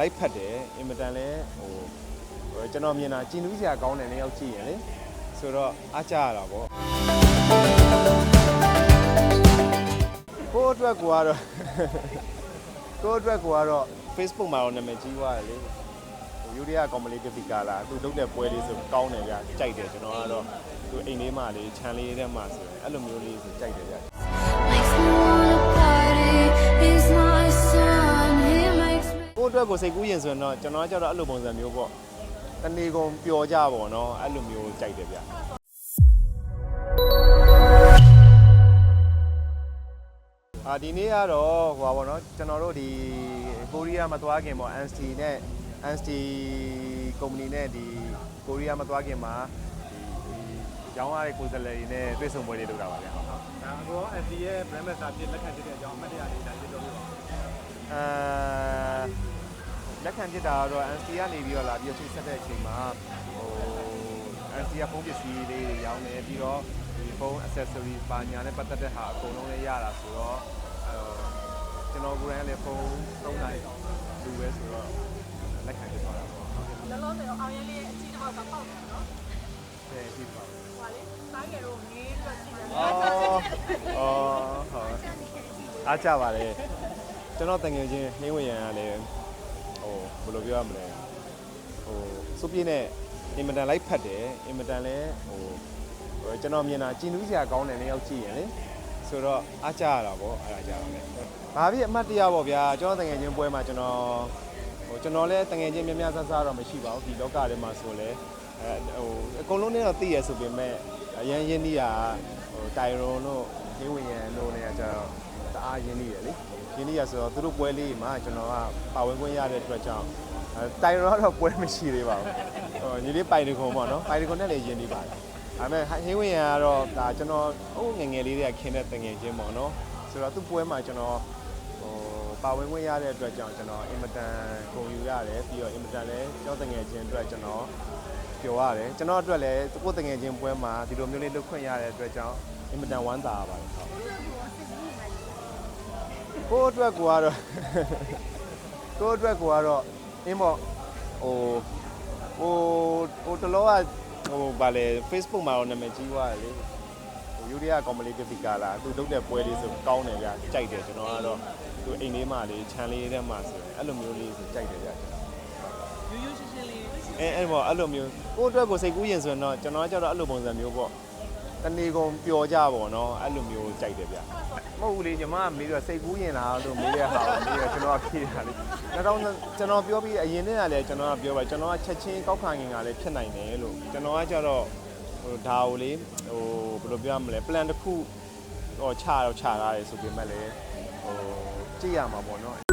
လိုက်ဖတ်တယ်အင်မတန်လဲဟိုဟိုကျွန်တော်မြင်တာကြည်နူးစရာကောင်းတယ်လည်းရောက်ကြည့်ရင်လေဆိုတော့အားကြရတာပေါ့ကိုယ့်အတွက်ကိုကတော့ကိုယ့်အတွက်ကိုကတော့ Facebook မှာတော့နာမည်ကြီးသွားတယ်လေဟိုယူရီးယားကော်မလီကတိကာလာသူလုပ်တဲ့ပွဲလေးဆိုကောင်းတယ်ဗျာကြိုက်တယ်ကျွန်တော်ကတော့သူအိမ်လေးမှာလေးခြံလေးထဲမှာဆိုရင်အဲ့လိုမျိုးလေးဆိုကြိုက်တယ်ဗျာ အတွက်ကိုစိတ်ကူးရင်ဆိုရင်တော့ကျွန်တော်ကကြတော့အဲ့လိုပုံစံမျိုးပေါ့တဏီကုံပျော်ကြပါတော့အဲ့လိုမျိုးကြိုက်တယ်ဗျအာဒီနေ့ကတော့ဟိုပါဘောနော်ကျွန်တော်တို့ဒီကိုရီးယားမသွားခင်ပေါ့ NST နဲ့ NST ကုမ္ပဏီနဲ့ဒီကိုရီးယားမသွားခင်မှာဒီဒီရောင်းရတဲ့ကိုယ်စားလှယ်တွေနဲ့တွေ့ဆုံပွဲတွေလုပ်တာပါဗျာဟုတ်ဒါကော SD ရဲ့ brand master ဖြစ်လက်ခံဖြစ်တဲ့အကြောင်းအမှတ်တရလေးဒါပြတော့ပြပါဦးအာ လက်ခံဖြစ်တာကတော့ NC ကနေပြီးတော့လာပြီးချိတ်ဆက်တဲ့အချိန်မှာဟို NC ကဖုန်းပစ္စည်းလေးတွေရောင်းနေပြီးတော့ဒီဖုန်း accessory ပါညာနဲ့ပတ်သက်တဲ့ဟာအကုန်လုံးလည်းရတာဆိုတော့အဲကျွန်တော်ကိုယ်တိုင်လည်းဖုန်းသုံးနိုင်လူပဲဆိုတော့လက်ခံဖြစ်သွားတာပေါ့ဟုတ်ကဲ့လောလောဆယ်တော့အောင်ရဲလေးရဲ့အကြီးတစ်ပေါက်ကပေါက်တယ်နော်ဆယ်ရှိပါဘူး။ဟွာလေစားကြတော့ငေးတော့ရှိတယ်။အော်အော်ဟုတ်အားကြပါလေကျွန်တော်တငယ်ချင်းနှင်းဝင်ရန်ကလည်း ဟိုဘယ်လိုပြောရမလဲဟိုစုပ်ပြည့်နဲ့အင်မတန်လိုက်ဖတ်တယ်အင်မတန်လဲဟိုဟိုကျွန်တော်မြင်တာကြည်နူးစရာကောင်းတယ်လည်းရောက်ကြည့်ရင်လေဆိုတော့အားကြရတာပေါ့အဲ့ဒါကြတော့လေဘာဖြစ်အမှတ်တရပေါ့ဗျာကျွန်တော်တငယ်ချင်းပွဲမှာကျွန်တော်ဟိုကျွန်တော်လည်းတငယ်ချင်းများများဆဆတော့မရှိပါဘူးဒီလောကထဲမှာဆိုလဲအဲဟိုအကုန်လုံးနဲ့တော့သိရဆိုပေမဲ့အရန်ရင်းနှီးတာဟိုတိုင်ရွန်တို့နှင်းဝင်ရန်တို့နဲ့ကျတော့တ အားရင်းနှီးတယ်လေရင်းနှီးရဆိုတော့သူတို့ပွဲလေးမှာကျွန်တော်ကပါဝင်ခွင့်ရတဲ့အတွက်ကြောင့်အဲတိုင်ရွန်ကတော့ပွဲမရှိသေးပါဘူးဟိုညီလေးပိုင်တခွန်ပေါ့နော်ပိုင်တခွန်နဲ့လည်းရင်းနှီးပါတယ်ဒါပေမဲ့ဟင်းဝင်ရန်ကတော့ဒါကျွန်တော်ဟိုငယ်ငယ်လေးတွေကခင်းတဲ့တငယ်ချင်းပေါ့နော်ဆိုတော့သူ့ပွဲမှာကျွန်တော်ဟိုပါဝင်ခွင့်ရတဲ့အတွက်ကြောင့်ကျွန်တော်အင်မတန်ဂုဏ်ယူရတယ်ပြီးတော့အင်မတန်လည်းကျောင်းတငယ်ချင်းအတွက်ကျွန်တော်ပျော်ရတယ်ကျွန်တော်အတွက်လည်းကိုယ်တငယ်ချင်းပွဲမှာဒီလိုမျိုးလေးလုပ်ခွင့်ရတဲ့အတွက်ကြောင့်အင်မတန်ဝမ်းသာရပါတယ်ဟုတ် ကိုယ့်အတွက်ကိုကတော့ကိုယ့်အတွက်ကိုကတော့အင်းပေါ့ဟိုဟိုဟိုတလောကဟိုဗာလေ Facebook မှာတော့နာမည်ကြီးသွားတယ်လေဟိုယူရီးယားကော်မလီကတိကာလာသူလုပ်တဲ့ပွဲလေးဆိုကောင်းတယ်ဗျာကြိုက်တယ်ကျွန်တော်ကတော့သူအိမ်လေးမှာလေးခြံလေးထဲမှာဆိုရင်အဲ့လိုမျိုးလေးဆိုကြိုက်တယ်ဗျာကျွန်တော်ရိုးရိုးရှင်းရှင်းလေးအဲအဲ့ပေါ့အဲ့လိုမျိုးကိုယ့်အတွက်ကိုစိတ်ကူးရင်ဆိုရင်တော့ကျွန်တော်ကကြတော့အဲ့လိုပုံစံမျိုးပေါ့ တဏီကုံပျော်ကြပါတော့အဲ့လိုမျိုးကြိုက်တယ်ဗျာမဟုတ်ဘူးလေညီမကမေးတော့စိတ်ကူးရင်လားလို့မေးတဲ့ဟာကိုမေးတော့ကျွန်တော်ကဖြေတာလေနောက်တော့ကျွန်တော်ပြောပြီးအရင်တည်းကလည်းကျွန်တော်ကပြောပါကျွန်တော်ကချက်ချင်းကောက်ခံငင်ကလည်းဖြစ်နိုင်တယ်လို့ကျွန်တော်ကကြတော့ဟိုဒါကိုလေဟိုဘယ်လိုပြောရမလဲ plan တစ်ခုဟိုချတော့ချထားတယ်ဆိုပေမဲ့လည်းဟိုကြည့်ရမှာပေါ့နော်